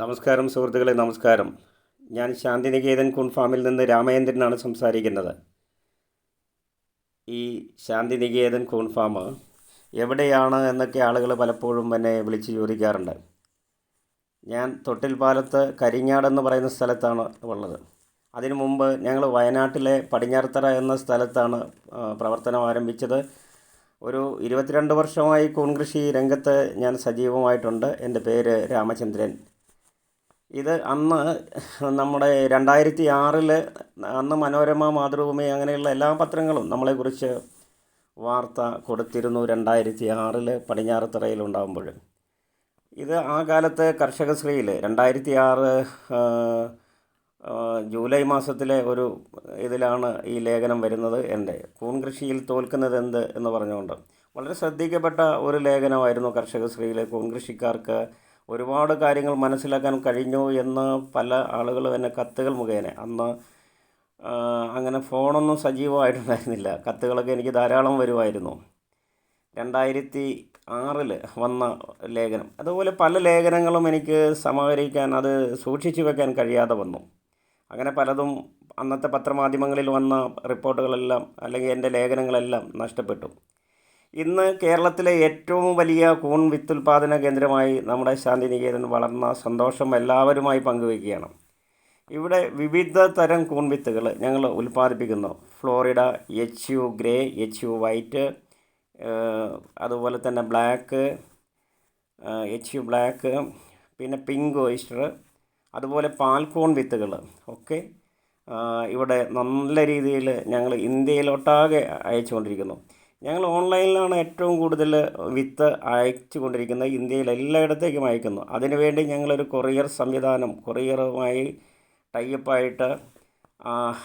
നമസ്കാരം സുഹൃത്തുക്കളെ നമസ്കാരം. ഞാൻ ശാന്തിനികേതൻ കുൺഫാമിൽ നിന്ന് രാമചന്ദ്രനാണ് സംസാരിക്കുന്നത്. ഈ ശാന്തിനികേതൻ കൂൺഫാം എവിടെയാണ് എന്നൊക്കെ ആളുകൾ പലപ്പോഴും എന്നെ വിളിച്ച് ചോദിക്കാറുണ്ട്. ഞാൻ തൊട്ടിൽപ്പാലത്ത് കരിങ്ങാടെന്ന് പറയുന്ന സ്ഥലത്താണ് ഉള്ളത്. അതിനു മുമ്പ് ഞങ്ങൾ വയനാട്ടിലെ പടിഞ്ഞാറത്തറ എന്ന സ്ഥലത്താണ് പ്രവർത്തനം ആരംഭിച്ചത്. ഒരു ഇരുപത്തിരണ്ട് വർഷമായി കൂൺകൃഷി രംഗത്ത് ഞാൻ സജീവമായിട്ടുണ്ട്. എന്റെ പേര് രാമചന്ദ്രൻ. ഇത് അന്ന് നമ്മുടെ രണ്ടായിരത്തി ആറിൽ അന്ന് മനോരമ മാതൃഭൂമി അങ്ങനെയുള്ള എല്ലാ പത്രങ്ങളും നമ്മളെക്കുറിച്ച് വാർത്ത കൊടുത്തിരുന്നു രണ്ടായിരത്തി ആറിൽ പടിഞ്ഞാറത്തറയിൽ ഉണ്ടാകുമ്പോൾ ഇത് ആ കാലത്ത് കർഷകശ്രീയിൽ രണ്ടായിരത്തി ആറ് ജൂലൈ മാസത്തിലെ ഒരു ഇതിലാണ് ഈ ലേഖനം വരുന്നത് എന്റെ. കൂൺ കൃഷിയിൽ തോൽക്കുന്നത് എന്ത് എന്ന് പറഞ്ഞുകൊണ്ട്. വളരെ ശ്രദ്ധിക്കപ്പെട്ട ഒരു ലേഖനമായിരുന്നു കർഷകശ്രീയിലെ കൂൺ കൃഷിക്കാർക്ക് ഒരുപാട് കാര്യങ്ങൾ മനസ്സിലാക്കാൻ കഴിഞ്ഞു എന്ന് പല ആളുകളും എന്നെ കത്തുകൾ മുഖേന. അന്ന് അങ്ങനെ ഫോണൊന്നും സജീവമായിട്ടുണ്ടായിരുന്നില്ല. കത്തുകളൊക്കെ എനിക്ക് ധാരാളം വരുമായിരുന്നു. രണ്ടായിരത്തി ആറിൽ വന്ന ലേഖനം. അതുപോലെ പല ലേഖനങ്ങളും എനിക്ക് സമാഹരിക്കാൻ അത് സൂക്ഷിച്ചു വെക്കാൻ കഴിയാതെ വന്നു. അങ്ങനെ പലതും അന്നത്തെ പത്രമാധ്യമങ്ങളിൽ വന്ന റിപ്പോർട്ടുകളെല്ലാം അല്ലെങ്കിൽ എന്റെ ലേഖനങ്ങളെല്ലാം നഷ്ടപ്പെട്ടു. ഇന്ന് കേരളത്തിലെ ഏറ്റവും വലിയ കൂൺ വിത്തുൽപാദന കേന്ദ്രമായി നമ്മുടെ ശാന്തിനികേതൻ വളർന്ന സന്തോഷം എല്ലാവരുമായി പങ്കുവയ്ക്കുകയാണ്. ഇവിടെ വിവിധ തരം കൂൺ വിത്തുകൾ ഞങ്ങൾ ഉൽപ്പാദിപ്പിക്കുന്നു. Florida H U grey H U white അതുപോലെ തന്നെ ബ്ലാക്ക് എച്ച് യു ബ്ലാക്ക് പിന്നെ പിങ്ക് ഓയിസ്റ്റർ അതുപോലെ പാൽക്കോൺ വിത്തുകൾ. ഒക്കെ ഇവിടെ നല്ല രീതിയിൽ ഞങ്ങൾ ഇന്ത്യയിലൊട്ടാകെ അയച്ചുകൊണ്ടിരിക്കുന്നു. ഞങ്ങൾ ഓൺലൈനിലാണ് ഏറ്റവും കൂടുതൽ വിത്ത് അയച്ചു കൊണ്ടിരിക്കുന്നത് ഇന്ത്യയിൽ എല്ലായിടത്തേക്കും അയക്കുന്നു. അതിനുവേണ്ടി ഞങ്ങളൊരു കൊറിയർ സംവിധാനം കൊറിയറുമായി ടൈപ്പായിട്ട്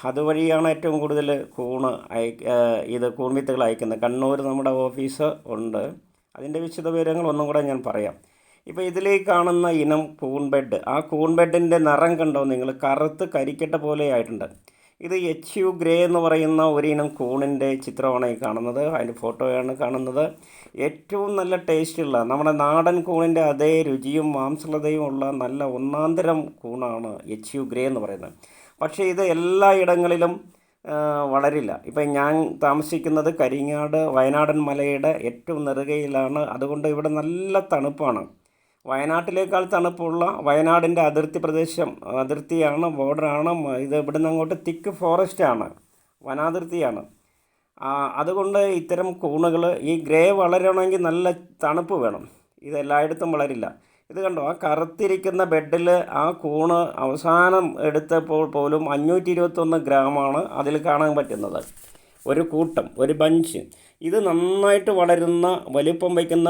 അതുവഴിയാണ് ഏറ്റവും കൂടുതൽ കൂണ് അയ ഇത് കൂൺ വിത്തുകൾ അയക്കുന്നത്. കണ്ണൂർ നമ്മുടെ ഓഫീസ് ഉണ്ട്. അതിന്റെ വിശദ വിവരങ്ങൾ ഒന്നും കൂടെ ഞാൻ പറയാം. ഇപ്പോൾ ഇതിലേക്ക് കാണുന്ന ഇനം കൂൺ ബെഡ്. ആ കൂൺ ബെഡിന്റെ നിറം കണ്ടോ നിങ്ങൾ? കറുത്ത് കരിക്കട്ട പോലെ ആയിട്ടുണ്ട്. ഇത് എച്ച് യു ഗ്രേ എന്ന് പറയുന്ന ഒരിനം കൂണിന്റെ ചിത്രമാണ് ഈ കാണുന്നത്. അതിന്റെ ഫോട്ടോയാണ് കാണുന്നത്. ഏറ്റവും നല്ല ടേസ്റ്റുള്ള നമ്മുടെ നാടൻ കൂണിന്റെ അതേ രുചിയും മാംസളതയും ഉള്ള നല്ല ഒന്നാന്തരം കൂണാണ് എച്ച് യു ഗ്രേ എന്ന് പറയുന്നത്. പക്ഷേ ഇത് എല്ലാ ഇടങ്ങളിലും വളരില്ല. ഇപ്പം ഞാൻ താമസിക്കുന്നത് കരിങ്ങാട് വയനാടൻ മലയുടെ ഏറ്റവും നെറുകയിലാണ്. അതുകൊണ്ട് ഇവിടെ നല്ല തണുപ്പാണ്. വയനാട്ടിലേക്കാൾ തണുപ്പുള്ള വയനാടിന്റെ അതിർത്തി പ്രദേശം അതിർത്തിയാണ് ബോർഡറാണ് ഇത് ഇവിടുന്ന് അങ്ങോട്ട് തിക്ക് ഫോറസ്റ്റാണ് വനാതിർത്തിയാണ്. അതുകൊണ്ട് ഇത്തരം കൂണുകൾ ഈ ഗ്രേ വളരണമെങ്കിൽ നല്ല തണുപ്പ് വേണം. ഇത് എല്ലായിടത്തും വളരില്ല. ഇത് കണ്ടോ ആ കറുത്തിരിക്കുന്ന ബെഡിൽ ആ കൂണ് അവസാനം എടുത്തപ്പോൾ പോലും അഞ്ഞൂറ്റി ഇരുപത്തൊന്ന് ഗ്രാമാണ് അതിൽ കാണാൻ പറ്റുന്നത്. ഒരു കൂട്ടം ഒരു ബഞ്ച്. ഇത് നന്നായിട്ട് വളരുന്ന വലിപ്പം വയ്ക്കുന്ന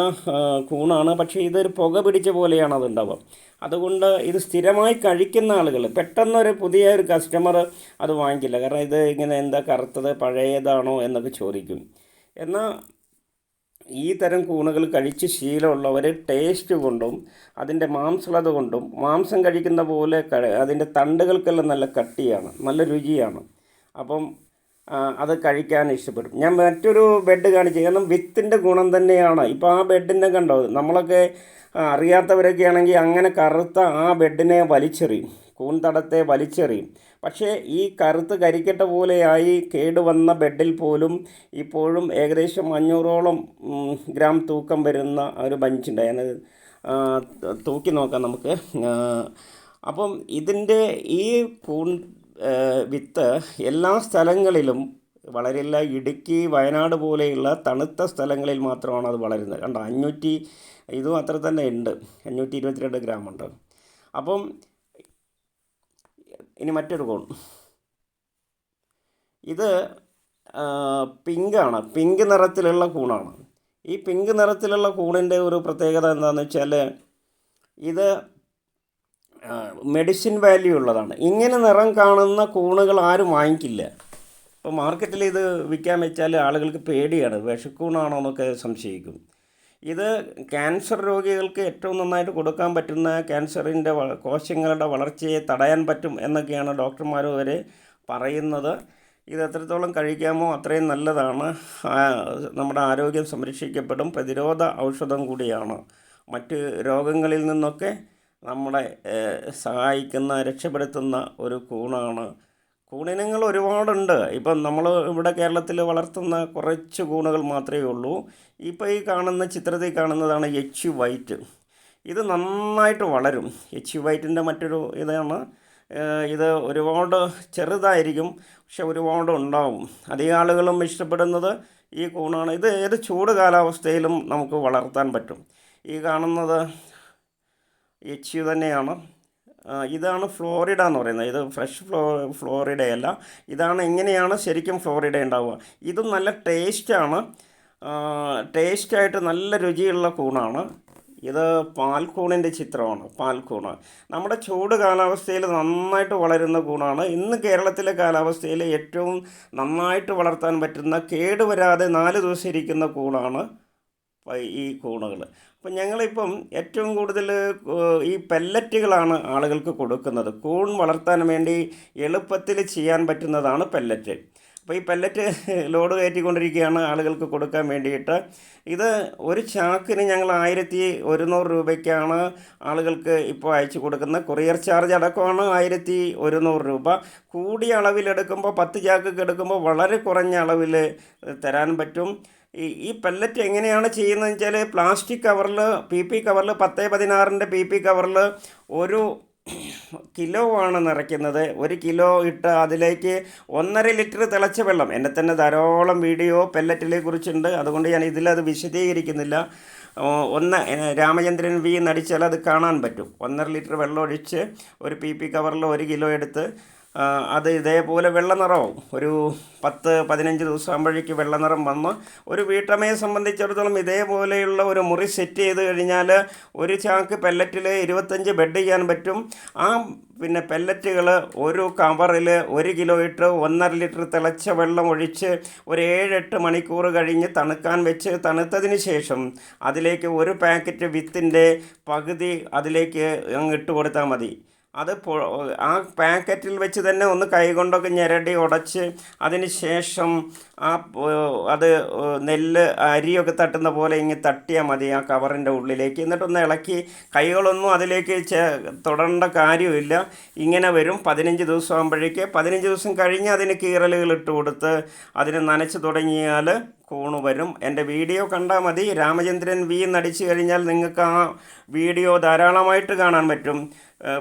കൂണാണ്. പക്ഷേ ഇതൊരു പുക പിടിച്ച പോലെയാണ് അതുണ്ടാവുക. അതുകൊണ്ട് ഇത് സ്ഥിരമായി കഴിക്കുന്ന ആളുകൾ പെട്ടെന്നൊരു പുതിയ ഒരു കസ്റ്റമർ അത് വാങ്ങിക്കില്ല. കാരണം ഇത് ഇങ്ങനെ എന്താ കറുത്തത് പഴയതാണോ എന്നൊക്കെ ചോദിക്കും. എന്നാൽ ഈ തരം കൂണുകൾ കഴിച്ച് ശീലമുള്ളവർ ടേസ്റ്റ് കൊണ്ടും അതിന്റെ മാംസളത കൊണ്ടും മാംസം കഴിക്കുന്ന പോലെ അതിന്റെ തണ്ടുകൾക്കെല്ലാം നല്ല കട്ടിയാണ് നല്ല രുചിയാണ്. അപ്പം അത് കഴിക്കാൻ ഇഷ്ടപ്പെടും. ഞാൻ മറ്റൊരു ബെഡ് കാണിച്ചു കാരണം വിത്തിന്റെ ഗുണം തന്നെയാണ്. ഇപ്പോൾ ആ ബെഡിനെ കണ്ടോ? നമ്മളൊക്കെ അറിയാത്തവരൊക്കെ ആണെങ്കിൽ അങ്ങനെ കറുത്ത ആ ബെഡിനെ വലിച്ചെറിയും. കൂൺതടത്തെ വലിച്ചെറിയും. പക്ഷേ ഈ കറുത്ത് കരിക്കട്ട പോലെയായി കേടുവന്ന ബെഡിൽ പോലും ഇപ്പോഴും ഏകദേശം അഞ്ഞൂറോളം ഗ്രാം തൂക്കം വരുന്ന ഒരു ബഞ്ചുണ്ട് ഞാനത് തൂക്കി നോക്കാം നമുക്ക്. അപ്പം ഇതിന്റെ ഈ കൂൺ വിത്ത് എല്ലാ സ്ഥലങ്ങളിലും വളരില്ല. ഇടുക്കി വയനാട് പോലെയുള്ള തണുത്ത സ്ഥലങ്ങളിൽ മാത്രമാണ് അത് വളരുന്നത്. കണ്ട അഞ്ഞൂറ്റി ഇതും അത്ര തന്നെ ഉണ്ട്. അഞ്ഞൂറ്റി ഇരുപത്തിരണ്ട് ഗ്രാം ഉണ്ട്. അപ്പം ഇനി മറ്റൊരു കോൺ. ഇത് പിങ്കാണ്. പിങ്ക് നിറത്തിലുള്ള കൂണാണ്. ഈ പിങ്ക് നിറത്തിലുള്ള കൂണിന്റെ ഒരു പ്രത്യേകത എന്താണെന്ന് വെച്ചാൽ ഇത് മെഡിസിൻ വാല്യൂ ഉള്ളതാണ്. ഇങ്ങനെ നിറം കാണുന്ന കൂണുകൾ ആരും വാങ്ങിക്കില്ല. ഇപ്പോൾ മാർക്കറ്റിൽ ഇത് വിൽക്കാൻ വെച്ചാൽ ആളുകൾക്ക് പേടിയാണ്. വിഷക്കൂണാണോ എന്നൊക്കെ സംശയിക്കും. ഇത് ക്യാൻസർ രോഗികൾക്ക് ഏറ്റവും നന്നായിട്ട് കൊടുക്കാൻ പറ്റുന്ന ക്യാൻസറിന്റെ കോശങ്ങളുടെ വളർച്ചയെ തടയാൻ പറ്റും എന്നൊക്കെയാണ് ഡോക്ടർമാർ വരെ പറയുന്നത്. ഇത് എത്രത്തോളം കഴിക്കാമോ അത്രയും നല്ലതാണ്. നമ്മുടെ ആരോഗ്യം സംരക്ഷിക്കപ്പെടും. പ്രതിരോധ ഔഷധം കൂടിയാണ്. മറ്റ് രോഗങ്ങളിൽ നിന്നൊക്കെ നമ്മളെ സഹായിക്കുന്ന രക്ഷപ്പെടുത്തുന്ന ഒരു കൂണാണ്. കൂണിനങ്ങൾ ഒരുപാടുണ്ട്. ഇപ്പം നമ്മൾ ഇവിടെ കേരളത്തിൽ വളർത്തുന്ന കുറച്ച് കൂണുകൾ മാത്രമേ ഉള്ളൂ. ഇപ്പോൾ ഈ കാണുന്ന ചിത്രത്തിൽ കാണുന്നതാണ് എച്ച് വൈറ്റ് ഇത് നന്നായിട്ട് വളരും. എച്ച് വൈറ്റിന്റെ മറ്റൊരു ഇതാണ്. ഇത് ഒരുപാട് ചെറുതായിരിക്കും പക്ഷെ ഒരുപാട് ഉണ്ടാവും. അധികം ആളുകളും ഇഷ്ടപ്പെടുന്നത് ഈ കൂണാണ്. ഇത് ഏത് ചൂട് കാലാവസ്ഥയിലും നമുക്ക് വളർത്താൻ പറ്റും. ഈ കാണുന്നത് എച്ച് യു തന്നെയാണ്. ഇതാണ് ഫ്ലോറിഡ എന്ന് പറയുന്നത്. ഇത് ഫ്രഷ് ഫ്ലോ ഫ്ലോറിഡയല്ല. ഇതാണ് എങ്ങനെയാണ് ശരിക്കും ഫ്ലോറിഡ ഉണ്ടാവുക? ഇതും നല്ല ടേസ്റ്റാണ് ടേസ്റ്റായിട്ട് നല്ല രുചിയുള്ള കൂണാണ്. ഇത് പാൽക്കൂണിന്റെ ചിത്രമാണ് പാൽക്കൂണ്. നമ്മുടെ ചൂട് കാലാവസ്ഥയിൽ നന്നായിട്ട് വളരുന്ന കൂണാണ്. ഇന്ന് കേരളത്തിലെ കാലാവസ്ഥയിൽ ഏറ്റവും നന്നായിട്ട് വളർത്താൻ പറ്റുന്ന കേടുവരാതെ നാല് ദിവസം ഇരിക്കുന്ന കൂണാണ് ഈ കൂണുകൾ. അപ്പം ഞങ്ങളിപ്പം ഏറ്റവും കൂടുതൽ ഈ പെല്ലറ്റുകളാണ് ആളുകൾക്ക് കൊടുക്കുന്നത്. കൂൺ വളർത്താൻ വേണ്ടി എളുപ്പത്തിൽ ചെയ്യാൻ പറ്റുന്നതാണ് പെല്ലറ്റ്. അപ്പോൾ ഈ പെല്ലറ്റ് ലോഡ് കയറ്റിക്കൊണ്ടിരിക്കുകയാണ് ആളുകൾക്ക് കൊടുക്കാൻ വേണ്ടിയിട്ട്. ഇത് ഒരു ചാക്കിന് ഞങ്ങൾ ആയിരത്തി ഒരുന്നൂറ് രൂപയ്ക്കാണ് ആളുകൾക്ക് ഇപ്പോൾ അയച്ചു കൊടുക്കുന്നത്. കൊറിയർ ചാർജ് അടക്കമാണ് ആയിരത്തി ഒരുന്നൂറ് രൂപ. കൂടിയ അളവിലെടുക്കുമ്പോൾ പത്ത് ചാക്കൊക്കെ എടുക്കുമ്പോൾ വളരെ കുറഞ്ഞ അളവിൽ തരാൻ പറ്റും. ഈ ഈ പെല്ലറ്റ് എങ്ങനെയാണ് ചെയ്യുന്നത് വെച്ചാൽ പ്ലാസ്റ്റിക് കവറിൽ പി പി കവറിൽ പത്ത് പതിനാറിന്റെ പി പി കവറിൽ ഒരു കിലോ ആണ് നിറയ്ക്കുന്നത്. ഒരു കിലോ ഇട്ട് അതിലേക്ക് ഒന്നര ലിറ്റർ തിളച്ച വെള്ളം. എന്നെ തന്നെ ധാരാളം വീഡിയോ പെല്ലറ്റിലെ കുറിച്ചുണ്ട് അതുകൊണ്ട് ഞാൻ ഇതിലത് വിശദീകരിക്കുന്നില്ല. ഒന്ന് രാമചന്ദ്രൻ വി നടിച്ചാൽ അത് കാണാൻ പറ്റും. ഒന്നര ലിറ്റർ വെള്ളം ഒഴിച്ച് ഒരു പി പി കവറിൽ ഒരു കിലോ എടുത്ത് അത് ഇതേപോലെ വെള്ള നിറവും ഒരു പത്ത് പതിനഞ്ച് ദിവസം ആകുമ്പോഴേക്ക് വെള്ള നിറം വന്ന് ഒരു വീട്ടമ്മയെ സംബന്ധിച്ചിടത്തോളം ഇതേപോലെയുള്ള ഒരു മുറി സെറ്റ് ചെയ്ത് കഴിഞ്ഞാൽ ഒരു ചാക്ക് പെല്ലറ്റിൽ ഇരുപത്തഞ്ച് ബെഡ് ചെയ്യാൻ പറ്റും. ആ പിന്നെ പെല്ലറ്റുകൾ ഒരു കവറിൽ ഒരു കിലോ ഇട്ട് ഒന്നര ലിറ്റർ തിളച്ച വെള്ളം ഒഴിച്ച് ഒരു ഏഴെട്ട് മണിക്കൂർ കഴിഞ്ഞ് തണുക്കാൻ വെച്ച് തണുത്തതിന് ശേഷം അതിലേക്ക് ഒരു പാക്കറ്റ് വിത്തിന്റെ പകുതി അതിലേക്ക് അങ്ങ് ഇട്ട് കൊടുത്താൽ മതി. അത് ആ പാക്കറ്റിൽ വെച്ച് തന്നെ ഒന്ന് കൈകൊണ്ടൊക്കെ ഞെരടി ഉടച്ച് അതിന് ശേഷം ആ അത് നെല്ല് അരിയൊക്കെ തട്ടുന്ന പോലെ ഇങ്ങനെ തട്ടിയാൽ മതി ആ കവറിന്റെ ഉള്ളിലേക്ക്. എന്നിട്ടൊന്ന് ഇളക്കി കൈകളൊന്നും അതിലേക്ക് ചേ കാര്യമില്ല ഇങ്ങനെ വരും. പതിനഞ്ച് ദിവസം ആകുമ്പോഴേക്ക് പതിനഞ്ച് ദിവസം കഴിഞ്ഞ് അതിന് കീറലുകൾ ഇട്ട് കൊടുത്ത് അതിന് നനച്ച് തുടങ്ങിയാൽ കൂണ് വരും. എന്റെ വീഡിയോ കണ്ടാൽ മതി. രാമചന്ദ്രൻ വി നടിച്ചു കഴിഞ്ഞാൽ നിങ്ങൾക്ക് ആ വീഡിയോ ധാരാളമായിട്ട് കാണാൻ പറ്റും.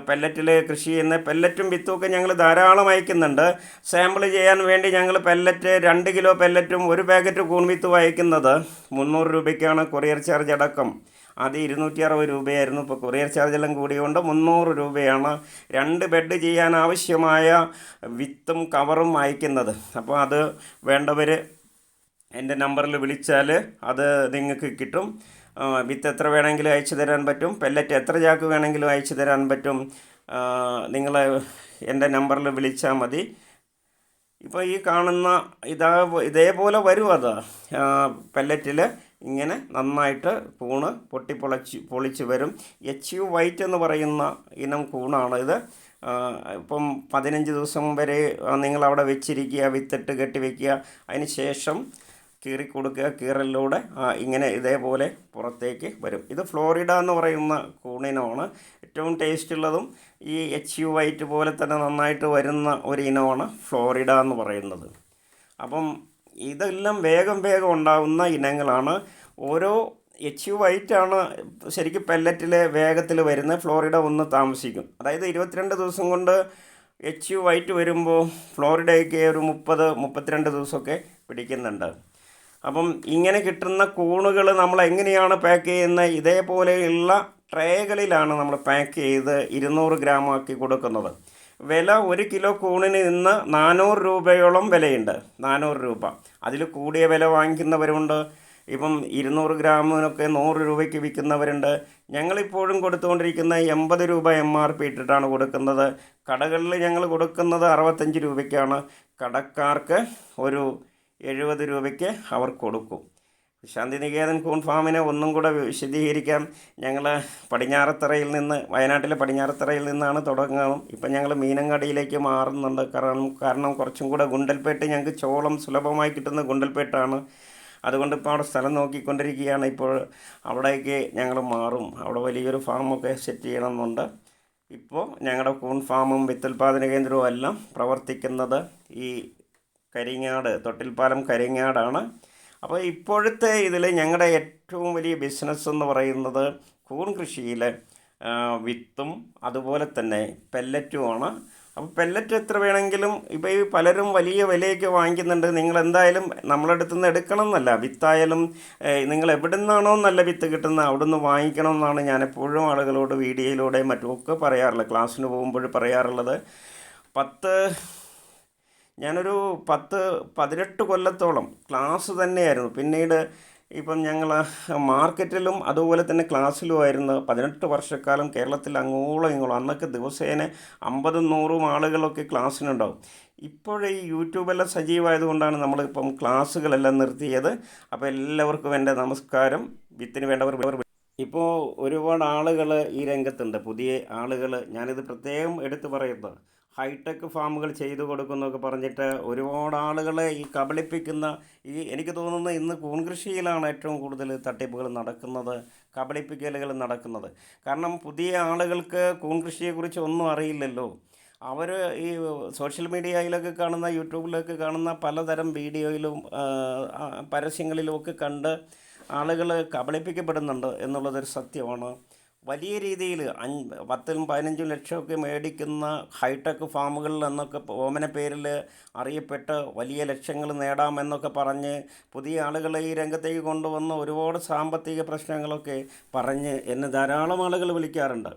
പെല്ലറ്റിൽ കൃഷി ചെയ്യുന്ന പെല്ലറ്റും വിത്തുമൊക്കെ ഞങ്ങൾ ധാരാളം അയക്കുന്നുണ്ട്. സാമ്പിൾ ചെയ്യാൻ വേണ്ടി ഞങ്ങൾ പെല്ലറ്റ് രണ്ട് കിലോ പെല്ലറ്റും ഒരു പാക്കറ്റ് കൂൺ വിത്തും അയക്കുന്നത് മുന്നൂറ് രൂപയ്ക്കാണ് കൊറിയർ ചാർജ് അടക്കം. അത് ഇരുന്നൂറ്റി അറുപത് രൂപയായിരുന്നു ഇപ്പോൾ കൊറിയർ ചാർജെല്ലാം കൂടിയുകൊണ്ട് മുന്നൂറ് രൂപയാണ് രണ്ട് ബെഡ് ചെയ്യാൻ ആവശ്യമായ വിത്തും കവറും അയക്കുന്നത്. അപ്പോൾ അത് വേണ്ടവർ എന്റെ നമ്പറിൽ വിളിച്ചാൽ അത് നിങ്ങൾക്ക് കിട്ടും. വിത്ത് എത്ര വേണമെങ്കിലും അയച്ചു തരാൻ പറ്റും. പെല്ലറ്റ് എത്ര ചാക്ക് വേണമെങ്കിലും അയച്ചു തരാൻ പറ്റും. നിങ്ങൾ എന്റെ നമ്പറിൽ വിളിച്ചാൽ മതി. ഇപ്പോൾ ഈ കാണുന്ന ഇതാ ഇതേപോലെ വരും അത്. പെല്ലറ്റിൽ ഇങ്ങനെ നന്നായിട്ട് കൂണ് പൊട്ടിപ്പൊളച്ച് പൊളിച്ച് വരും. എച്ച് യു വൈറ്റ് എന്ന് പറയുന്ന ഇനം കൂണാണ് ഇത്. ഇപ്പം പതിനഞ്ച് ദിവസം വരെ നിങ്ങൾ അവിടെ വെച്ചിരിക്കുക വിത്തിട്ട് കെട്ടി വയ്ക്കുക അതിന് ശേഷം കീറി കൊടുക്കുക കീറലിലൂടെ ഇങ്ങനെ ഇതേപോലെ പുറത്തേക്ക് വരും. ഇത് ഫ്ലോറിഡ എന്ന് പറയുന്ന കൂണിനമാണ്. ഏറ്റവും ടേസ്റ്റ് ഉള്ളതും ഈ എച്ച് യു വൈറ്റ് പോലെ തന്നെ നന്നായിട്ട് വരുന്ന ഒരു ഇനമാണ് ഫ്ലോറിഡ എന്ന് പറയുന്നത്. അപ്പം ഇതെല്ലാം വേഗം വേഗം ഉണ്ടാകുന്ന ഇനങ്ങളാണ്. ഓരോ എച്ച് യു വൈറ്റ് ആണ് ശരിക്കും പെല്ലറ്റിലെ വേഗത്തിൽ വരുന്നത്. ഫ്ലോറിഡ ഒന്ന് താമസിക്കും. അതായത് ഇരുപത്തിരണ്ട് ദിവസം കൊണ്ട് എച്ച് യു വൈറ്റ് വരുമ്പോൾ ഫ്ലോറിഡയ്ക്ക് ഒരു മുപ്പത് മുപ്പത്തിരണ്ട് ദിവസമൊക്കെ പിടിക്കുന്നുണ്ട്. അപ്പം ഇങ്ങനെ കിട്ടുന്ന കൂണുകൾ നമ്മൾ എങ്ങനെയാണ് പാക്ക് ചെയ്യുന്നത്? ഇതേപോലെയുള്ള ട്രേകളിലാണ് നമ്മൾ പാക്ക് ചെയ്ത് ഇരുന്നൂറ് ഗ്രാം ആക്കി കൊടുക്കുന്നത്. വില ഒരു കിലോ കൂണിന് ഇന്ന് നാനൂറ് രൂപയോളം വിലയുണ്ട്. നാനൂറ് രൂപ. അതിൽ കൂടിയ വില വാങ്ങിക്കുന്നവരുണ്ട്. ഇപ്പം ഇരുന്നൂറ് ഗ്രാമിനൊക്കെ നൂറ് രൂപയ്ക്ക് വിൽക്കുന്നവരുണ്ട്. ഞങ്ങളിപ്പോഴും കൊടുത്തുകൊണ്ടിരിക്കുന്ന എൺപത് രൂപ എം ആർ പി ഇട്ടിട്ടാണ് കൊടുക്കുന്നത്. കടകളിൽ ഞങ്ങൾ കൊടുക്കുന്നത് അറുപത്തഞ്ച് രൂപയ്ക്കാണ്. കടക്കാർക്ക് ഒരു എഴുപത് രൂപയ്ക്ക് അവർ കൊടുക്കും. ശാന്തിനികേതൻ കൂൺ ഫാമിനെ ഒന്നും കൂടെ വിശദീകരിക്കാം. ഞങ്ങൾ പടിഞ്ഞാറത്തറയിൽ നിന്ന് വയനാട്ടിലെ പടിഞ്ഞാറത്തറയിൽ നിന്നാണ് തുടങ്ങുന്നത്. ഇപ്പം ഞങ്ങൾ മീനങ്ങാടിയിലേക്ക് മാറുന്നുണ്ട്. കാരണം കാരണം കുറച്ചും കൂടെ ഗുണ്ടൽപേട്ട് ഞങ്ങൾക്ക് ചോളം സുലഭമായി കിട്ടുന്ന ഗുണ്ടൽപേട്ടാണ്. അതുകൊണ്ട് ഇപ്പോൾ അവിടെ സ്ഥലം നോക്കിക്കൊണ്ടിരിക്കുകയാണ്. ഇപ്പോൾ അവിടേക്ക് ഞങ്ങൾ മാറും. അവിടെ വലിയൊരു ഫാമൊക്കെ സെറ്റ് ചെയ്യണമെന്നുണ്ട്. ഇപ്പോൾ ഞങ്ങളുടെ കൂൺ ഫാമും വിത്തുൽപാദന കേന്ദ്രവും എല്ലാം പ്രവർത്തിക്കുന്നത് ഈ കരിങ്ങാട് തൊട്ടിൽപ്പാലം കരിങ്ങാടാണ്. അപ്പോൾ ഇപ്പോഴത്തെ ഇതിൽ ഞങ്ങളുടെ ഏറ്റവും വലിയ ബിസിനസ് എന്ന് പറയുന്നത് കൂൺ കൃഷിയിൽ വിത്തും അതുപോലെ തന്നെ പെല്ലറ്റുമാണ് അപ്പോൾ പെല്ലറ്റ് എത്ര വേണമെങ്കിലും ഇപ്പോൾ ഈ പലരും വലിയ വിലയൊക്കെ വാങ്ങിക്കുന്നുണ്ട്. നിങ്ങൾ എന്തായാലും നമ്മളെ അടുത്ത് നിന്ന് എടുക്കണം എന്നല്ല. വിത്തായാലും നിങ്ങൾ എവിടെ നിന്നാണോ നല്ല വിത്ത് കിട്ടുന്നത് അവിടെ നിന്ന് വാങ്ങിക്കണം എന്നാണ് ഞാൻ എപ്പോഴും ആളുകളോട് വീഡിയോയിലൂടെ മറ്റുമൊക്കെ പറയാറുള്ളത്. ക്ലാസ്സിന് പോകുമ്പോൾ പറയാറുള്ളത്. പത്ത് ഞാനൊരു പത്ത് പതിനെട്ട് കൊല്ലത്തോളം ക്ലാസ് തന്നെയായിരുന്നു. പിന്നീട് ഇപ്പം ഞങ്ങൾ മാർക്കറ്റിലും അതുപോലെ തന്നെ ക്ലാസ്സിലുമായിരുന്നു പതിനെട്ട് വർഷക്കാലം കേരളത്തിൽ അങ്ങോളം ഇങ്ങോളം. അന്നൊക്കെ ദിവസേന അമ്പതും നൂറും ആളുകളൊക്കെ ക്ലാസ്സിനുണ്ടാവും. ഇപ്പോഴേ ഈ യൂട്യൂബെല്ലാം സജീവമായതുകൊണ്ടാണ് നമ്മളിപ്പം ക്ലാസ്സുകളെല്ലാം നിർത്തിയത്. അപ്പോൾ എല്ലാവർക്കും എന്റെ നമസ്കാരം. വിത്തിന് വേണ്ടവർ ഇപ്പോൾ ഒരുപാട് ആളുകൾ ഈ രംഗത്തുണ്ട്. പുതിയ ആളുകൾ ഞാനിത് പ്രത്യേകം എടുത്തു പറയുന്നത് ഹൈടെക് ഫാമുകൾ ചെയ്തു കൊടുക്കുന്നൊക്കെ പറഞ്ഞിട്ട് ഒരുപാട് ആളുകളെ ഈ കബളിപ്പിക്കുന്ന ഈ എനിക്ക് തോന്നുന്നു ഇന്ന് കൂൺകൃഷിയിലാണ് ഏറ്റവും കൂടുതൽ തട്ടിപ്പുകൾ നടക്കുന്നത് കബളിപ്പിക്കലുകൾ നടക്കുന്നത്. കാരണം പുതിയ ആളുകൾക്ക് കൂൺകൃഷിയെക്കുറിച്ച് ഒന്നും അറിയില്ലല്ലോ. അവർ ഈ സോഷ്യൽ മീഡിയയിലൊക്കെ കാണുന്ന യൂട്യൂബിലൊക്കെ കാണുന്ന പലതരം വീഡിയോയിലും പരസ്യങ്ങളിലും ഒക്കെ കണ്ട് ആളുകൾ കബളിപ്പിക്കപ്പെടുന്നുണ്ട് എന്നുള്ളതൊരു സത്യമാണ്. വലിയ രീതിയിൽ അഞ്ച് പത്തും പതിനഞ്ചും ലക്ഷമൊക്കെ മേടിക്കുന്ന ഹൈടെക് ഫാമുകളിൽ എന്നൊക്കെ ഓമന പേരിൽ അറിയപ്പെട്ട് വലിയ ലക്ഷ്യങ്ങൾ നേടാമെന്നൊക്കെ പറഞ്ഞ് പുതിയ ആളുകളെ ഈ രംഗത്തേക്ക് കൊണ്ടുവന്ന ഒരുപാട് സാമ്പത്തിക പ്രശ്നങ്ങളൊക്കെ പറഞ്ഞ് എന്നെ ധാരാളം ആളുകൾ വിളിക്കാറുണ്ട്.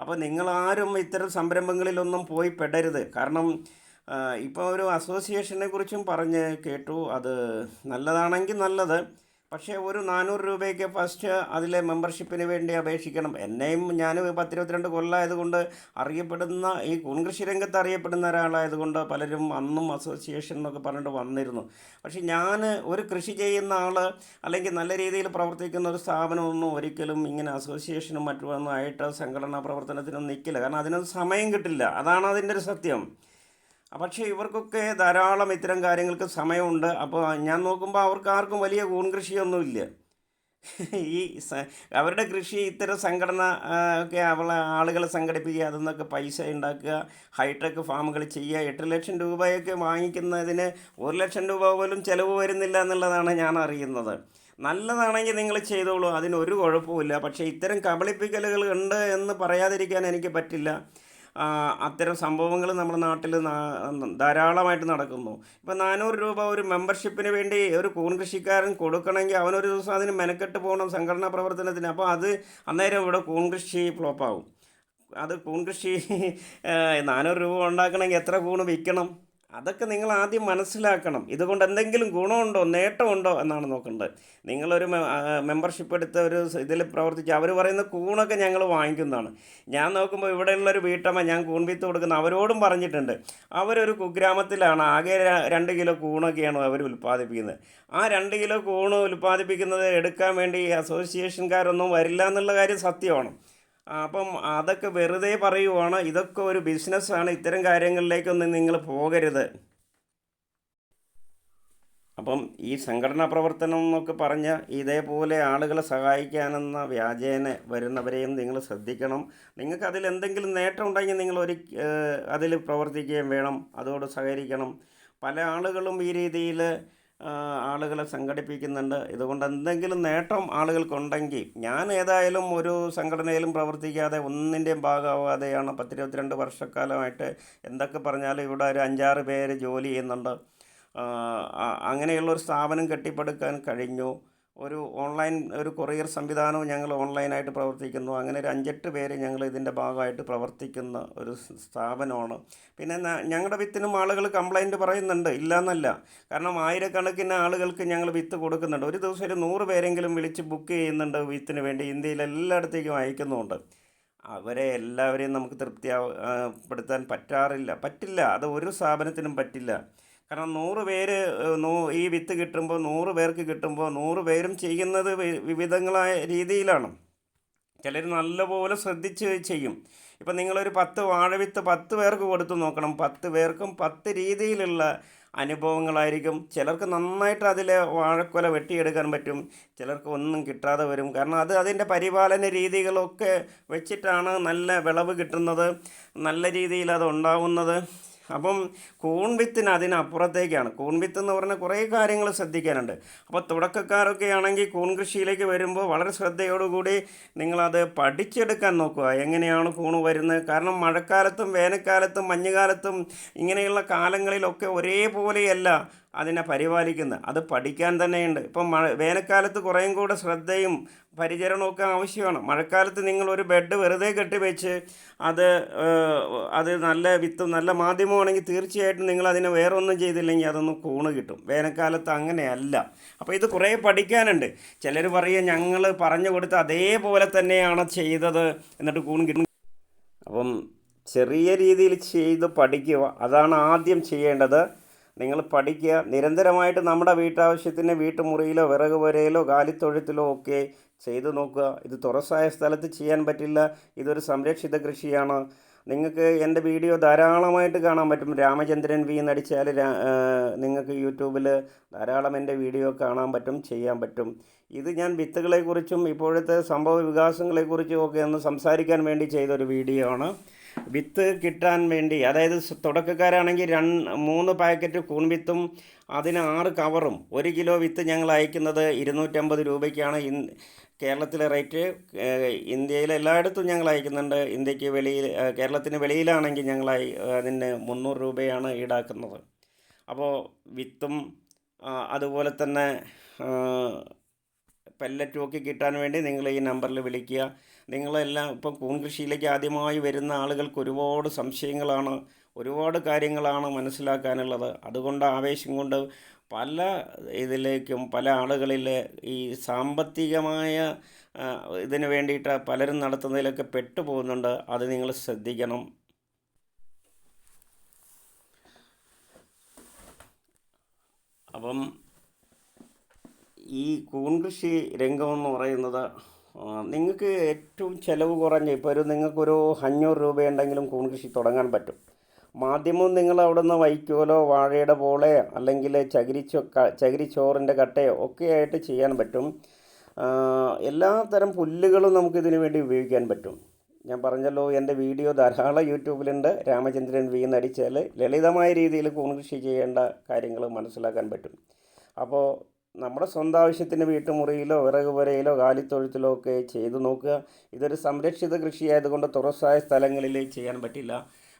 അപ്പോൾ നിങ്ങളാരും ഇത്തരം സംരംഭങ്ങളിലൊന്നും പോയി പെടരുത്. കാരണം ഇപ്പോൾ ഒരു അസോസിയേഷനെ കുറിച്ചും പറഞ്ഞ് കേട്ടു. അത് നല്ലതാണെങ്കിൽ നല്ലത്. പക്ഷേ ഒരു നാനൂറ് രൂപയ്ക്ക് ഫസ്റ്റ് അതിലെ മെമ്പർഷിപ്പിന് വേണ്ടി അപേക്ഷിക്കണം. എന്നെയും ഞാൻ പത്തിരുപത്തിരണ്ട് കൊല്ലമായതുകൊണ്ട് അറിയപ്പെടുന്ന ഈ കോൺഗ്രസ് രംഗത്ത് അറിയപ്പെടുന്ന ഒരാളായതുകൊണ്ട് പലരും അന്നും അസോസിയേഷൻ എന്നൊക്കെ പറഞ്ഞിട്ട് വന്നിരുന്നു. പക്ഷേ ഞാൻ ഒരു കൃഷി ചെയ്യുന്ന ആൾ അല്ലെങ്കിൽ നല്ല രീതിയിൽ പ്രവർത്തിക്കുന്ന ഒരു സ്ഥാപനമൊന്നും ഒരിക്കലും ഇങ്ങനെ അസോസിയേഷനും മറ്റുമൊന്നും ആയിട്ട് സംഘടനാ പ്രവർത്തനത്തിനൊന്നും നിൽക്കില്ല കാരണം അതിനൊന്നും സമയം കിട്ടില്ല. അതാണ് അതിന്റെ ഒരു സത്യം. പക്ഷേ ഇവർക്കൊക്കെ ധാരാളം ഇത്തരം കാര്യങ്ങൾക്ക് സമയമുണ്ട്. അപ്പോൾ ഞാൻ നോക്കുമ്പോൾ അവർക്ക് ആർക്കും വലിയ കൂൺ കൃഷിയൊന്നുമില്ല. ഈ അവരുടെ കൃഷി ഇത്തരം സംഘടന ഒക്കെ അവളെ ആളുകളെ സംഘടിപ്പിക്കുക അതിൽ നിന്നൊക്കെ പൈസ ഉണ്ടാക്കുക ഹൈടെക് ഫാമുകൾ ചെയ്യുക എട്ട് ലക്ഷം രൂപയൊക്കെ വാങ്ങിക്കുന്നതിന് ഒരു ലക്ഷം രൂപ പോലും ചിലവ് വരുന്നില്ല എന്നുള്ളതാണ് ഞാൻ അറിയുന്നത്. നല്ലതാണെങ്കിൽ നിങ്ങൾ ചെയ്തോളൂ അതിനൊരു കുഴപ്പമില്ല പക്ഷേ ഇത്തരം കബളിപ്പിക്കലുകൾ ഉണ്ട് എന്ന് പറയാതിരിക്കാൻ എനിക്ക് പറ്റില്ല. അത്തരം സംഭവങ്ങൾ നമ്മുടെ നാട്ടിൽ ധാരാളമായിട്ട് നടക്കുന്നു. ഇപ്പം നാനൂറ് രൂപ ഒരു മെമ്പർഷിപ്പിന് വേണ്ടി ഒരു കൂൺ കൃഷിക്കാരൻ കൊടുക്കണമെങ്കിൽ അവനൊരു ദിവസം അതിന് മെനക്കെട്ട് പോകണം സംഘടനാ പ്രവർത്തനത്തിന്. അപ്പോൾ അത് അന്നേരം ഇവിടെ കൂൺ കൃഷി ഫ്ലോപ്പാവും. അത് കൂൺ കൃഷി നാനൂറ് രൂപ ഉണ്ടാക്കണമെങ്കിൽ എത്ര കൂണ് വിൽക്കണം? അതൊക്കെ നിങ്ങൾ ആദ്യം മനസ്സിലാക്കണം. ഇതുകൊണ്ട് എന്തെങ്കിലും ഗുണമുണ്ടോ നേട്ടമുണ്ടോ എന്നാണ് നോക്കേണ്ടത്. നിങ്ങളൊരു മെമ്പർഷിപ്പ് എടുത്ത ഒരു ഇതിൽ പ്രവർത്തിച്ച് അവർ പറയുന്ന കൂണൊക്കെ ഞങ്ങൾ വാങ്ങിക്കുന്നതാണ്. ഞാൻ നോക്കുമ്പോൾ ഇവിടെയുള്ളൊരു വീട്ടമ്മ ഞാൻ കൂൺ വിത്ത് കൊടുക്കുന്ന അവരോടും പറഞ്ഞിട്ടുണ്ട്. അവരൊരു കുഗ്രാമത്തിലാണ് ആകെ രണ്ട് കിലോ കൂണൊക്കെയാണ് അവർ ഉൽപ്പാദിപ്പിക്കുന്നത്. ആ രണ്ട് കിലോ കൂണ് ഉൽപ്പാദിപ്പിക്കുന്നത് എടുക്കാൻ വേണ്ടി അസോസിയേഷൻകാരൊന്നും വരില്ല എന്നുള്ള കാര്യം സത്യമാണ്. അപ്പം അതൊക്കെ വെറുതെ പറയുവാണ്. ഇതൊക്കെ ഒരു ബിസിനസ്സാണ്. ഇത്തരം കാര്യങ്ങളിലേക്കൊന്നും നിങ്ങൾ പോകരുത്. അപ്പം ഈ സംഘടനാ പ്രവർത്തനം എന്നൊക്കെ പറഞ്ഞ് ഇതേപോലെ ആളുകളെ സഹായിക്കാനെന്ന വ്യാജേന വരുന്നവരെയും നിങ്ങൾ ശ്രദ്ധിക്കണം. നിങ്ങൾക്ക് അതിൽ എന്തെങ്കിലും നേട്ടം ഉണ്ടെങ്കിൽ നിങ്ങൾ ഒരു അതിൽ പ്രവർത്തിക്കുകയും വേണം. അതോട് സഹകരിക്കണം. പല ആളുകളും ഈ രീതിയിൽ ആളുകളെ സംഘടിപ്പിക്കുന്നുണ്ട്. ഇതുകൊണ്ട് എന്തെങ്കിലും നേട്ടം ആളുകൾക്കുണ്ടെങ്കിൽ ഞാൻ ഏതായാലും ഒരു സംഘടനയിലും പ്രവർത്തിക്കാതെ ഒന്നിന്റെയും ഭാഗമാവാതെയാണ് പത്തിരുപത്തിരണ്ട് വർഷക്കാലമായിട്ട് എന്തൊക്കെ പറഞ്ഞാലും ഇവിടെ ഒരു അഞ്ചാറ് പേര് ജോലി ചെയ്യുന്നുണ്ട്. അങ്ങനെയുള്ള ഒരു സ്ഥാപനം കെട്ടിപ്പടുക്കാൻ കഴിഞ്ഞു. ഒരു ഓൺലൈൻ ഒരു കൊറിയർ സംവിധാനവും ഞങ്ങൾ ഓൺലൈനായിട്ട് പ്രവർത്തിക്കുന്നു. അങ്ങനെ ഒരു അഞ്ചെട്ട് പേര് ഞങ്ങൾ ഇതിന്റെ ഭാഗമായിട്ട് പ്രവർത്തിക്കുന്ന ഒരു സ്ഥാപനമാണ്. പിന്നെ ഞങ്ങളുടെ വിത്തിനും ആളുകൾ കംപ്ലൈന്റ് പറയുന്നുണ്ട്. ഇല്ലയെന്നല്ല കാരണം ആയിരക്കണക്കിന് ആളുകൾക്ക് ഞങ്ങൾ വിത്ത് കൊടുക്കുന്നുണ്ട്. ഒരു ദിവസം ഒരു നൂറ് പേരെങ്കിലും വിളിച്ച് ബുക്ക് ചെയ്യുന്നുണ്ട് വിത്തിന് വേണ്ടി. ഇന്ത്യയിൽ എല്ലായിടത്തേക്കും അയക്കുന്നുമുണ്ട്. അവരെ എല്ലാവരെയും നമുക്ക് തൃപ്തിപ്പെടുത്താൻ പറ്റാറില്ല. പറ്റില്ല. അത് ഒരു സ്ഥാപനത്തിനും പറ്റില്ല. കാരണം നൂറ് പേര് ഈ വിത്ത് കിട്ടുമ്പോൾ നൂറ് പേർക്ക് കിട്ടുമ്പോൾ നൂറ് പേരും ചെയ്യുന്നത് വിവിധങ്ങളായ രീതിയിലാണ്. ചിലർ നല്ലപോലെ ശ്രദ്ധിച്ച് ചെയ്യും. ഇപ്പം നിങ്ങളൊരു പത്ത് വാഴവിത്ത് പത്ത് പേർക്ക് കൊടുത്തു നോക്കണം. പത്ത് പേർക്കും പത്ത് രീതിയിലുള്ള അനുഭവങ്ങളായിരിക്കും. ചിലർക്ക് നന്നായിട്ട് അതിൽ വാഴക്കൊല വെട്ടിയെടുക്കാൻ പറ്റും. ചിലർക്ക് ഒന്നും കിട്ടാതെ വരും. കാരണം അത് അതിന്റെ പരിപാലന രീതികളൊക്കെ വെച്ചിട്ടാണ് നല്ല വിളവ് കിട്ടുന്നത്. നല്ല രീതിയിൽ അത് ഉണ്ടാവുന്നത്. അപ്പം കൂൺവിത്തിന് അതിനപ്പുറത്തേക്കാണ്. കൂൺവിത്ത് എന്ന് പറഞ്ഞാൽ കുറേ കാര്യങ്ങൾ ശ്രദ്ധിക്കാനുണ്ട്. അപ്പോൾ തുടക്കക്കാരൊക്കെ ആണെങ്കിൽ കൂൺ കൃഷിയിലേക്ക് വരുമ്പോൾ വളരെ ശ്രദ്ധയോടുകൂടി നിങ്ങളത് പഠിച്ചെടുക്കാൻ നോക്കുക. എങ്ങനെയാണ് കൂൺ വരുന്നത്? കാരണം മഴക്കാലത്തും വേനൽക്കാലത്തും മഞ്ഞുകാലത്തും ഇങ്ങനെയുള്ള കാലങ്ങളിലൊക്കെ ഒരേപോലെയല്ല. അതിനെ പരിപാലിക്കുന്നത് അത് പഠിക്കാൻ തന്നെയുണ്ട്. ഇപ്പം മഴ വേനൽക്കാലത്ത് കുറേയും കൂടെ ശ്രദ്ധയും പരിചരണമൊക്കെ ആവശ്യമാണ്. മഴക്കാലത്ത് നിങ്ങൾ ഒരു ബെഡ് വെറുതെ കെട്ടിവെച്ച് അത് അത് നല്ല വിത്തും നല്ല മാധ്യമമാണെങ്കിൽ തീർച്ചയായിട്ടും നിങ്ങൾ അതിനെ വേറെ ഒന്നും ചെയ്തില്ലെങ്കിൽ അതൊന്നും കൂണ് കിട്ടും. വേനൽക്കാലത്ത് അങ്ങനെയല്ല. അപ്പോൾ ഇത് കുറേ പഠിക്കാനുണ്ട്. ചിലർ പറയുക ഞങ്ങൾ പറഞ്ഞു കൊടുത്ത അതേപോലെ തന്നെയാണ് ചെയ്തത് എന്നിട്ട് കൂണ് കിട്ടും. അപ്പം ചെറിയ രീതിയിൽ ചെയ്ത് പഠിക്കുക. അതാണ് ആദ്യം ചെയ്യേണ്ടത്. നിങ്ങൾ പഠിക്കുക. നിരന്തരമായിട്ട് നമ്മുടെ വീട്ടാവശ്യത്തിന് വീട്ടുമുറിയിലോ വിറക് വരയിലോ കാലിത്തൊഴുത്തിലോ ഒക്കെ ചെയ്തു നോക്കുക. ഇത് തുറസായ സ്ഥലത്ത് ചെയ്യാൻ പറ്റില്ല. ഇതൊരു സംരക്ഷിത കൃഷിയാണ്. നിങ്ങൾക്ക് എന്റെ വീഡിയോ ധാരാളമായിട്ട് കാണാൻ പറ്റും. രാമചന്ദ്രൻ വി എന്നടിച്ചാൽ നിങ്ങൾക്ക് യൂട്യൂബിൽ ധാരാളം എന്റെ വീഡിയോ കാണാൻ പറ്റും ചെയ്യാൻ പറ്റും. ഇത് ഞാൻ വിത്തുകളെക്കുറിച്ചും ഇപ്പോഴത്തെ സംഭവ വികാസങ്ങളെക്കുറിച്ചും ഒക്കെ ഒന്ന് സംസാരിക്കാൻ വേണ്ടി ചെയ്തൊരു വീഡിയോ ആണ്. വിത്ത് കിട്ടാൻ വേണ്ടി അതായത് തുടക്കക്കാരാണെങ്കിൽ രണ്ട് മൂന്ന് പാക്കറ്റ് കൂൺവിത്തും അതിന് ആറ് കവറും. ഒരു കിലോ വിത്ത് ഞങ്ങൾ അയക്കുന്നത് ഇരുന്നൂറ്റമ്പത് രൂപയ്ക്കാണ്. ഇൻ കേരളത്തിലെ റേറ്റ് ഇന്ത്യയിലെ എല്ലായിടത്തും ഞങ്ങൾ അയക്കുന്നുണ്ട്. ഇന്ത്യയ്ക്ക് വെളിയിൽ കേരളത്തിന് വെളിയിലാണെങ്കിൽ ഞങ്ങൾ അതിന് മുന്നൂറ് രൂപയാണ് ഈടാക്കുന്നത്. അപ്പോൾ വിത്തും അതുപോലെ തന്നെ പെല്ലറ്റ് ഒക്കെ കിട്ടാൻ വേണ്ടി നിങ്ങൾ ഈ നമ്പറിൽ വിളിക്കുക. നിങ്ങളെല്ലാം ഇപ്പം കൂൺ കൃഷിയിലേക്ക് ആദ്യമായി വരുന്ന ആളുകൾക്ക് ഒരുപാട് സംശയങ്ങളാണ് ഒരുപാട് കാര്യങ്ങളാണ് മനസ്സിലാക്കാനുള്ളത്. അതുകൊണ്ട് ആവേശം കൊണ്ട് പല ഇതിലേക്കും പല ആളുകളിൽ ഈ സാമ്പത്തികമായ ഇതിന് വേണ്ടിയിട്ട് പലരും നടത്തുന്നതിലൊക്കെ പെട്ടുപോകുന്നുണ്ട്. അത് നിങ്ങൾ ശ്രദ്ധിക്കണം. അപ്പം ഈ കൂൺകൃഷി രംഗമെന്ന് പറയുന്നത് നിങ്ങൾക്ക് ഏറ്റവും ചിലവ് കുറഞ്ഞ ഇപ്പോൾ ഒരു നിങ്ങൾക്കൊരു അഞ്ഞൂറ് രൂപയുണ്ടെങ്കിലും കൂൺ കൃഷി തുടങ്ങാൻ പറ്റും. മാധ്യമം നിങ്ങൾ അവിടെ നിന്ന് വൈക്കോലോ വാഴയുടെ പോളെ അല്ലെങ്കിൽ ചകിരിച്ചോ ചകിരിച്ചോറിന്റെ കട്ടയോ ഒക്കെ ആയിട്ട് ചെയ്യാൻ പറ്റും. എല്ലാ തരം പുല്ലുകളും നമുക്കിതിനു വേണ്ടി ഉപയോഗിക്കാൻ പറ്റും. ഞാൻ പറഞ്ഞല്ലോ എന്റെ വീഡിയോ ധാരാളം യൂട്യൂബിലുണ്ട്. രാമചന്ദ്രൻ വി എന്നടിച്ചാൽ ലളിതമായ രീതിയിൽ കൂൺ കൃഷി ചെയ്യേണ്ട കാര്യങ്ങൾ മനസ്സിലാക്കാൻ പറ്റും. അപ്പോൾ നമ്മുടെ സ്വന്തം ആവശ്യത്തിന് വീട്ടുമുറിയിലോ വിറക് പുരയിലോ കാലിത്തൊഴുത്തിലോ ഒക്കെ ചെയ്തു നോക്കുക. ഇതൊരു സംരക്ഷിത കൃഷി ആയതുകൊണ്ട് തുറസായ സ്ഥലങ്ങളിൽ ചെയ്യാൻ പറ്റില്ല.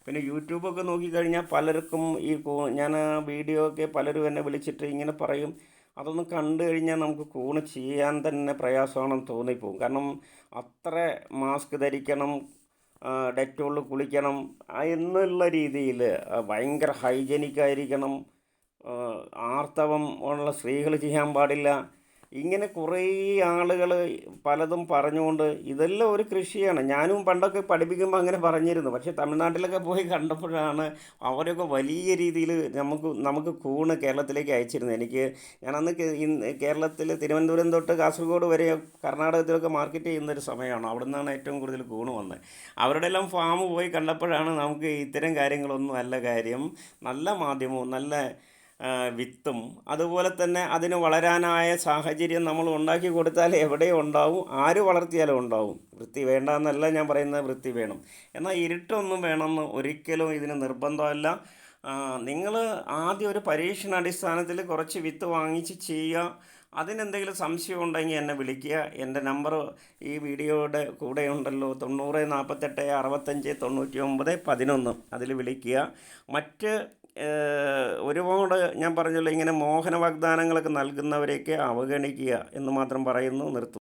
പിന്നെ യൂട്യൂബൊക്കെ നോക്കിക്കഴിഞ്ഞാൽ പലർക്കും ഈ ഞാൻ വീഡിയോ ഒക്കെ പലരും എന്നെ വിളിച്ചിട്ട് ഇങ്ങനെ പറയും. അതൊന്ന് കണ്ടു കഴിഞ്ഞാൽ നമുക്ക് കൂണ് ചെയ്യാൻ തന്നെ പ്രയാസമാണെന്ന് തോന്നിപ്പോവും കാരണം അത്ര മാസ്ക് ധരിക്കണം ഡെറ്റോളിൽ കുളിക്കണം എന്നുള്ള രീതിയിൽ ഭയങ്കര ഹൈജനിക് ആയിരിക്കണം ആ, ആർത്തവം ഉള്ള സ്ത്രീകൾ ചെയ്യാൻ പാടില്ല. ഇങ്ങനെ കുറേ ആളുകൾ പലതും പറഞ്ഞുകൊണ്ട് ഇതെല്ലാം ഒരു കൃഷിയാണ്. ഞാനും പണ്ടൊക്കെ പഠിപ്പിക്കുമ്പോൾ അങ്ങനെ പറഞ്ഞിരുന്നു. പക്ഷേ തമിഴ്നാട്ടിലൊക്കെ പോയി കണ്ടപ്പോഴാണ് അവരൊക്കെ വലിയ രീതിയിൽ നമുക്ക് നമുക്ക് കൂണ് കേരളത്തിലേക്ക് അയച്ചിരുന്നു എനിക്ക് ഞാനന്ന് കേരളത്തിൽ തിരുവനന്തപുരം തൊട്ട് കാസർഗോഡ് വരെ കർണാടകത്തിലൊക്കെ മാർക്കറ്റ് ചെയ്യുന്ന ഒരു സമയമാണ്. അവിടെ നിന്നാണ് ഏറ്റവും കൂടുതൽ കൂണ് വന്നത്. അവരുടെ എല്ലാം ഫാം പോയി കണ്ടപ്പോഴാണ് നമുക്ക് ഇത്തരം കാര്യങ്ങളൊന്നും അല്ല കാര്യം നല്ല മാധ്യമവും നല്ല വിത്തും. അതുപോലെ തന്നെ അതിന് വളരാനായ സാഹചര്യം നമ്മൾ ഉണ്ടാക്കി കൊടുത്താൽ എവിടെ ഉണ്ടാവും? ആര് വളർത്തിയാലും ഉണ്ടാവും. വൃത്തി വേണ്ട എന്നല്ല ഞാൻ പറയുന്നത് വൃത്തി വേണം. എന്നാൽ ഇരുട്ടൊന്നും വേണമെന്ന് ഒരിക്കലും ഇതിന് നിർബന്ധമല്ല. നിങ്ങൾ ആദ്യം ഒരു പരീക്ഷണാടിസ്ഥാനത്തിൽ കുറച്ച് വിത്ത് വാങ്ങിച്ച് ചെയ്യുക. അതിനെന്തെങ്കിലും സംശയം ഉണ്ടെങ്കിൽ എന്നെ വിളിക്കുക. എന്റെ നമ്പർ ഈ വീഡിയോയുടെ കൂടെ ഉണ്ടല്ലോ. തൊണ്ണൂറ് നാൽപ്പത്തെട്ട് അറുപത്തഞ്ച് തൊണ്ണൂറ്റി ഒമ്പത് പതിനൊന്ന്. അതിൽ വിളിക്കുക. മറ്റ് ഒരുപാട് ഞാൻ പറഞ്ഞല്ലോ ഇങ്ങനെ മോഹന വാഗ്ദാനങ്ങളൊക്കെ നൽകുന്നവരെയൊക്കെ അവഗണിക്കുക എന്ന് മാത്രം പറയുന്നു നിർത്തുന്നു.